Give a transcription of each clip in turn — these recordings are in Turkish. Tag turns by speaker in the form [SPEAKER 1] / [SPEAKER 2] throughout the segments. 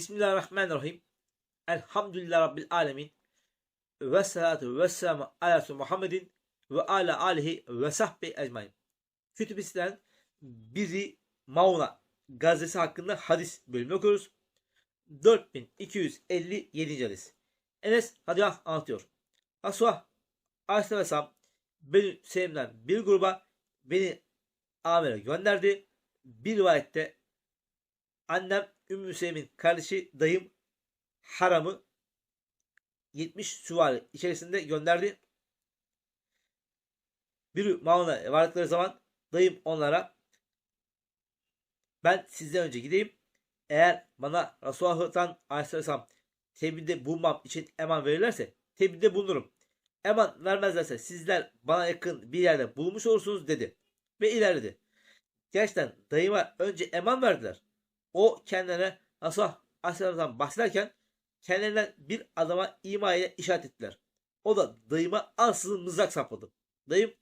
[SPEAKER 1] Bismillahirrahmanirrahim. Elhamdülillah Rabbil alemin. Ve salatu ve selamu ala Muhammedin ve ala alihi ve sahbi ecmain. Kütübisten bizi Mauna gazetesi hakkında hadis bölümü okuyoruz. 4257. hadis. Enes Hadiyah anlatıyor. Asvah Aleyhisselam beni sevimden bir gruba beni amire gönderdi. Bir rivayette annem Ümmü Süleym'in kardeşi dayım haramı 70 süvari içerisinde gönderdi. Bir mağına vardıkları zaman dayım onlara ben sizden önce gideyim. Eğer bana Resulullah'tan Aleyhisselam tebliğde bulmam için eman verirlerse tebliğde bulunurum. Eman vermezlerse sizler bana yakın bir yerde bulmuş olursunuz dedi. Ve ilerledi. Gerçekten dayıma önce eman verdiler. O kendilerine Resulullah Aleyhisselam'dan bahsederken kendilerinden bir adama ima ile işaret ettiler. O da dayıma ansızın mızrak sapladı. Dayım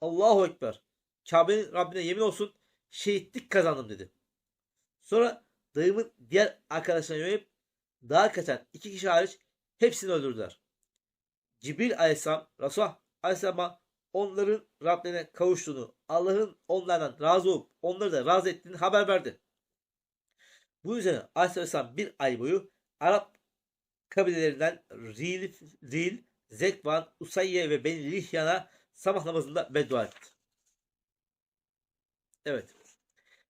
[SPEAKER 1] Allahu Ekber. Kabe'nin Rabbine yemin olsun şehitlik kazandım dedi. Sonra dayımın diğer arkadaşlarına yönelip daha kaçan iki kişi hariç hepsini öldürdüler. Cibril aleyhisselam Resulullah aleyhisselama onların Rablerine kavuştuğunu, Allah'ın onlardan razı olup onları da razı ettiğini haber verdi. Bu üzerine aleyhisselam bir ay boyu Arap kabilelerinden Ril, Ril Zekvan, Usayye ve Beni Lihyan'a sabah namazında beddua etti. Evet.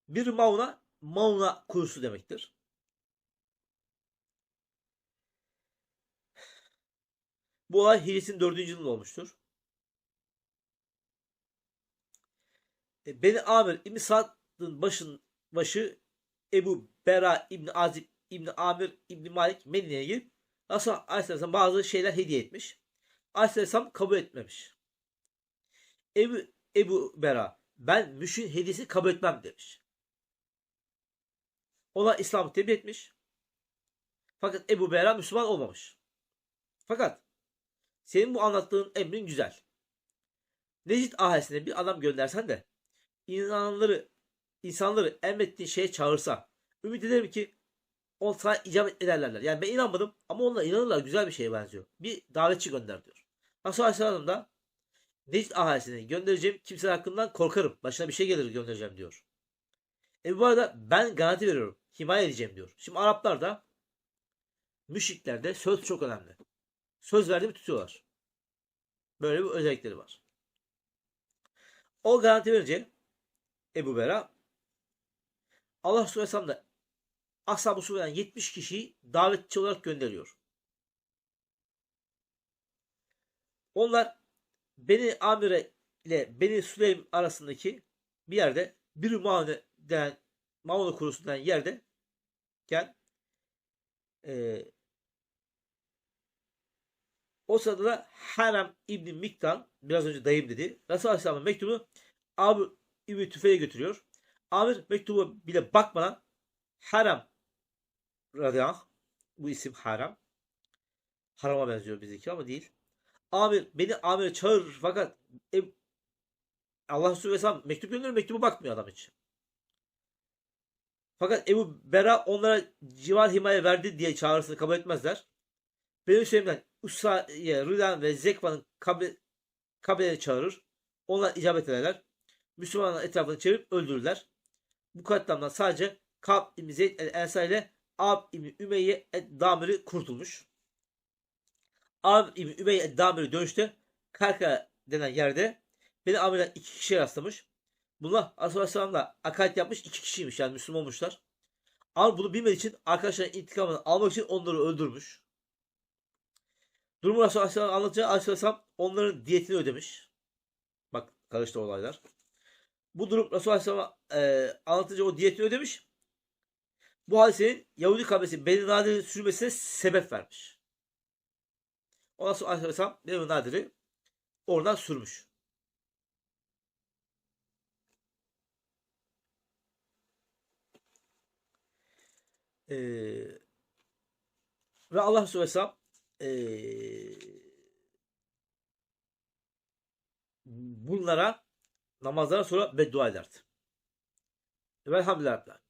[SPEAKER 1] Bir mauna, mauna kursu demektir. Bu olay Hicret'in 4. yılında olmuştur. E, Beni Amir İbni Sa'd'ın başın, başı Ebu Bera İbni Azib İbni Amir İbni Malik Medine'ye girip Resulullah Aleyhisselam bazı şeyler hediye etmiş. Aleyhisselam kabul etmemiş. Ebu, Ebu Bera ben müşrin hediyesi kabul etmem demiş. Ona İslam'ı tebliğ etmiş. Fakat Ebu Bera Müslüman olmamış. Fakat senin bu anlattığın emrin güzel. Necid ailesine bir adam göndersen de insanları insanları emrettiğin şeye çağırsa ümit ederim ki on sana icabet ederler. Yani ben inanmadım ama onlar inanırlar güzel bir şeye benziyor. Bir davetçi gönder diyor. Resulullah Aleyhisselam da Necid ailesine göndereceğim kimseler hakkından korkarım. Başına bir şey gelir göndereceğim diyor. E bu arada ben garanti veriyorum. Himaye edeceğim diyor. Şimdi Araplar da müşriklerde söz çok önemli. Söz verdiğimi tutuyorlar. Böyle bir özellikleri var. O garanti verince Ebu Bera Allah Resulü da Ashab-ı Sufyan 70 kişiyi davetçi olarak gönderiyor. Onlar Beni Amire ile Beni Süleym arasındaki bir yerde bir Maune denen Maune kurusu denen yerde gel e, o sırada da Haram İbni Miktan biraz önce dayım dedi. Resulullah Aleyhisselam'ın mektubunu Abi İbni Tüfe'ye götürüyor. Amir mektubu bile bakmadan Haram radıyallahu bu isim Haram. Harama benziyor bizdeki ama değil. Amir beni amire çağırır fakat e, Allah Resulü Vesselam mektup gönderiyor mektubu bakmıyor adam hiç. Fakat Ebu Bera onlara civar himaye verdi diye çağrısını kabul etmezler. Benim Süleym'den Usa'ya, Rıdan ve Zekvan'ın kabileleri çağırır. Onlar icabet ederler. Müslümanların etrafını çevirip öldürürler. Bu katliamdan sadece Kab İbni Zeyd el-Ensar ile Ab İbni Ümeyye Damiri kurtulmuş. Ab İbni Ümeyye Damiri dönüşte Karka denen yerde beni Amir'den iki kişi rastlamış. Bunlar Aleyhisselam'la akaret yapmış iki kişiymiş yani Müslüman olmuşlar. Ama bunu bilmediği için arkadaşların intikamını almak için onları öldürmüş. Durumu Aleyhisselam anlatınca Aleyhisselam onların diyetini ödemiş. Bak karıştı olaylar. Bu durum Resulullah Aleyhisselam'a e, anlatınca o diyetini ödemiş. Bu hadisenin Yahudi kabilesi Beni Nadir'in sürmesine sebep vermiş. Ondan sonra Aleyhisselam Beni Nadir'i oradan sürmüş. Ee, ve Allah Resulü Aleyhisselam ee, bunlara namazdan sonra beddua ederdi. Velhamdülillah.